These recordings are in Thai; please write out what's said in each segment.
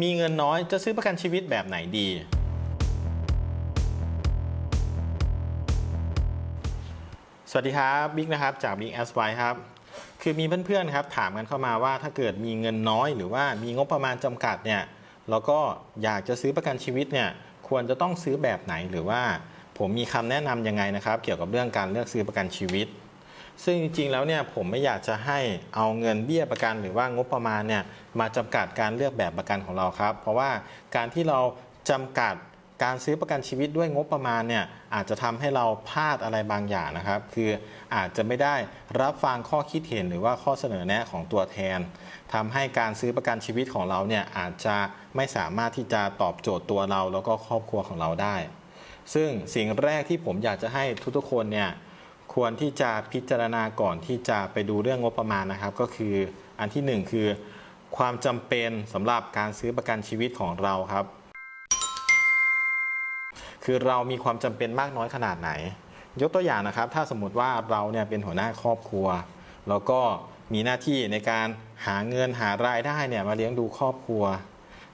มีเงินน้อยจะซื้อประกันชีวิตแบบไหนดี สวัสดีครับบิ๊กนะครับจาก Big a s y ครับ คือมีเพื่อนๆครับถามกันเข้ามาว่าถ้าเกิดมีเงินน้อยหรือว่ามีงบประมาณจำกัดเนี่ยแล้วก็อยากจะซื้อประกันชีวิตเนี่ยควรจะต้องซื้อแบบไหนหรือว่าผมมีคำแนะนำยังไงนะครับ เกี่ยวกับเรื่องการเลือกซื้อประกันชีวิต ซึ่งจริงๆแล้วเนี่ยผมไม่อยากจะให้เอาเงินเบี้ยประกันหรือว่างบประมาณเนี่ยมาจำกัดการเลือกแบบประกันของเราครับ เพราะว่าการที่เราจำกัดการซื้อประกันชีวิตด้วยงบประมาณเนี่ยอาจจะทำให้เราพลาดอะไรบางอย่างนะครับ คืออาจจะไม่ได้รับฟังข้อคิดเห็นหรือว่าข้อเสนอแนะของตัวแทนทำให้การซื้อประกันชีวิตของเราเนี่ยอาจจะไม่สามารถที่จะตอบโจทย์ตัวเราแล้วก็ครอบครัวของเราได้ ซึ่งสิ่งแรกที่ผมอยากจะให้ทุกๆคนเนี่ย ควรที่จะพิจารณาก่อนที่จะไปดูเรื่องงบประมาณนะครับ ก็คืออันที่หนึ่งคือ ความจำเป็นสำหรับการซื้อประกันชีวิตของเราครับ คือเรามีความจำเป็นมากน้อยขนาดไหน ยกตัวอย่างนะครับ ถ้าสมมติว่าเราเนี่ยเป็นหัวหน้าครอบครัว แล้วก็มีหน้าที่ในการหาเงินหารายได้เนี่ยมาเลี้ยงดูครอบครัว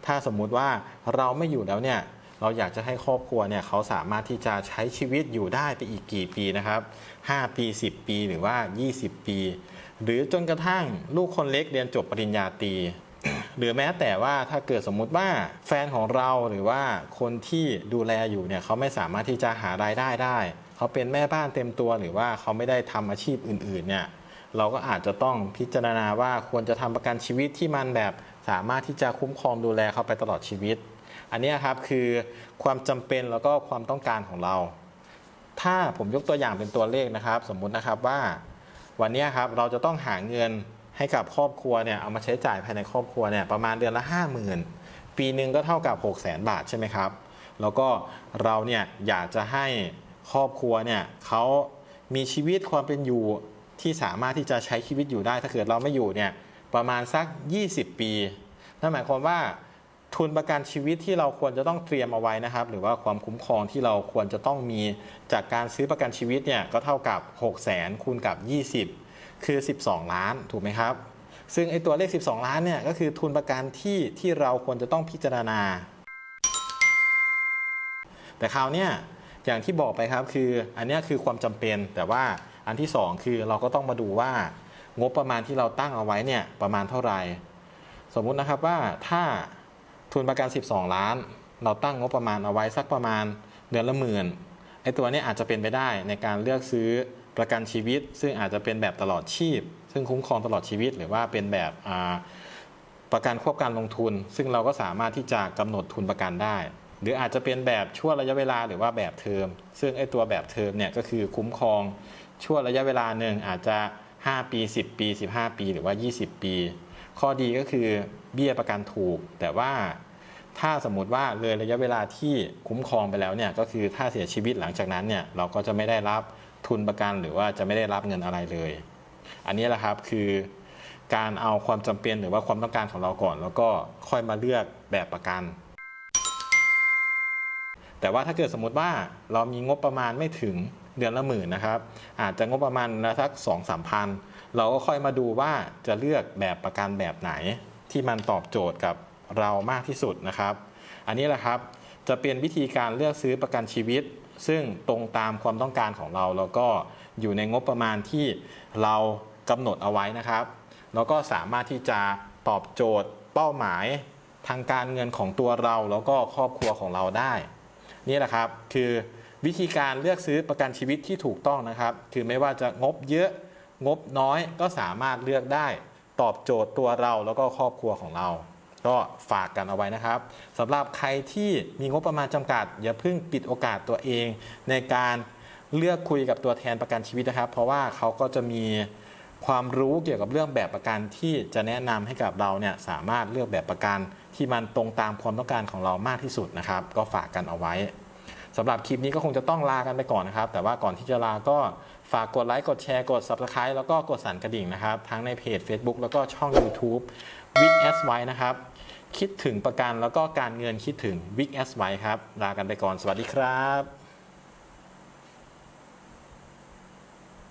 ถ้าสมมุติว่าเราไม่อยู่แล้วเนี่ย เราอยากจะให้ครอบครัวเนี่ยเขาสามารถที่จะใช้ชีวิตอยู่ได้ไปอีกกี่ปีนะครับ 5 ปี 10 ปีหรือว่า 20 ปี หรือจนกระทั่งลูกคนเล็กเรียนจบปริญญาตรีหรือแม้แต่ว่าถ้าเกิดสมมุติว่าแฟนของเราหรือว่าคนที่ดูแลอยู่เนี่ยเขาไม่สามารถที่จะหารายได้ได้ เขาเป็นแม่บ้านเต็มตัวหรือว่าเขาไม่ได้ทำอาชีพอื่นๆเนี่ยเราก็อาจจะต้องพิจารณาว่าควรจะทำประกันชีวิตที่มันแบบสามารถที่จะคุ้มครองดูแลเขาไปตลอดชีวิต อันนี้ครับคือความจำเป็นแล้วก็ความต้องการของเรา ถ้าผมยกตัวอย่างเป็นตัวเลขนะครับ สมมุตินะครับว่า วันนี้ครับเราจะต้องหาเงินให้กับครอบครัวเนี่ยเอามาใช้จ่ายภายในครอบครัวเนี่ยประมาณเดือนละ 50,000 ปีหนึ่งก็เท่ากับ 6 0 0 0 0 0บาทใช่ไหมครับ แล้วก็เราเนี่ยอยากจะให้ครอบครัวเนี่ยเขามีชีวิตความเป็นอยู่ที่สามารถที่จะใช้ชีวิตอยู่ได้ ถ้าเกิดเราไม่อยู่เนี่ยประมาณสัก 20 ปี นั่นหมายความว่า ทุนประกันชีวิตที่เราควรจะต้องเตรียมเอาไว้นะครับ หรือว่าความคุ้มครองที่เราควรจะต้องมีจากการซื้อประกันชีวิตเนี่ยก็เท่ากับ 6 0 0 0 0 0คูณกับ 20 คือ 12 ล้านถูกไหมครับ ซึ่งไอตัวเลข 12 ล้านเนี่ยก็คือทุนประกันที่ที่เราควรจะต้องพิจารณา แต่คราวเนี้ยอย่างที่บอกไปครับคืออันเนี้ยคือความจำเป็น แต่ว่าอันที่สองคือเราก็ต้องมาดูว่างบประมาณที่เราตั้งเอาไว้เนี่ยประมาณเท่าไหร่ สมมุตินะครับว่าถ้า ทุนประกัน 12 ล้าน เราตั้งงบประมาณเอาไว้สักประมาณเดือนละหมื่นไอ้ตัวนี้อาจจะเป็นไปได้ในการเลือกซื้อประกันชีวิต ซึ่งอาจจะเป็นแบบตลอดชีพ ซึ่งคุ้มครองตลอดชีวิต หรือว่าเป็นแบบประกันควบการลงทุน ซึ่งเราก็สามารถที่จะกำหนดทุนประกันได้ หรืออาจจะเป็นแบบช่วระยะเวลาหรือว่าแบบเทอม ซึ่งไอ้ตัวแบบเทอมเนี่ยก็คือคุ้มครองช่วระยะเวลาหนึ่งอาจจะ 5 ปี 10 ปี 15 ปี หรือว่า 20 ปี ข้อดีก็คือเบี้ยประกันถูก แต่ว่า ถ้าสมมติว่าเลยระยะเวลาที่คุ้มครองไปแล้วเนี่ยก็คือถ้าเสียชีวิตหลังจากนั้นเนี่ยเราก็จะไม่ได้รับทุนประกันหรือว่าจะไม่ได้รับเงินอะไรเลย อันนี้แหละครับคือการเอาความจำเป็นหรือว่าความต้องการของเราก่อน แล้วก็ค่อยมาเลือกแบบประกัน แต่ว่าถ้าเกิดสมมติว่าเรามีงบประมาณไม่ถึงเดือนละหมื่นนะครับ อาจจะงบประมาณละสักสองสามพันเราก็ค่อยมาดูว่าจะเลือกแบบประกันแบบไหนที่มันตอบโจทย์กับ เรามากที่สุดนะครับ อันนี้แหละครับจะเป็นวิธีการเลือกซื้อประกันชีวิต ซึ่งตรงตามความต้องการของเรา แล้วก็อยู่ในงบประมาณที่เรากำหนดเอาไว้นะครับ แล้วก็สามารถที่จะตอบโจทย์เป้าหมายทางการเงินของตัวเราแล้วก็ครอบครัวของเราได้ นี่แหละครับคือวิธีการเลือกซื้อประกันชีวิตที่ถูกต้องนะครับ คือไม่ว่าจะงบเยอะงบน้อยก็สามารถเลือกได้ ตอบโจทย์ตัวเราแล้วก็ครอบครัวของเรา ก็ฝากกันเอาไว้นะครับสำหรับใครที่มีงบประมาณจำกัด อย่าเพิ่งปิดโอกาสตัวเอง ในการเลือกคุยกับตัวแทนประกันชีวิตนะครับ เพราะว่าเขาก็จะมีความรู้เกี่ยวกับเรื่องแบบประกันที่จะแนะนำให้กับเราเนี่ยสามารถเลือกแบบประกันที่มันตรงตามความต้องการของเรามากที่สุดนะครับ ก็ฝากกันเอาไว้ สำหรับคลิปนี้ก็คงจะต้องลากันไปก่อนนะครับ แต่ว่าก่อนที่จะลาก็ฝากกดไลค์กดแชร์กด Subscribe แล้วก็กดสั่นกระดิ่งนะครับ ทั้งในเพจ Facebook แล้วก็ช่อง YouTube w i g s y นะครับ คิดถึงประกันแล้วก็การเงินคิดถึง w i g s y ครับ ลากันไปก่อนสวัสดีครับ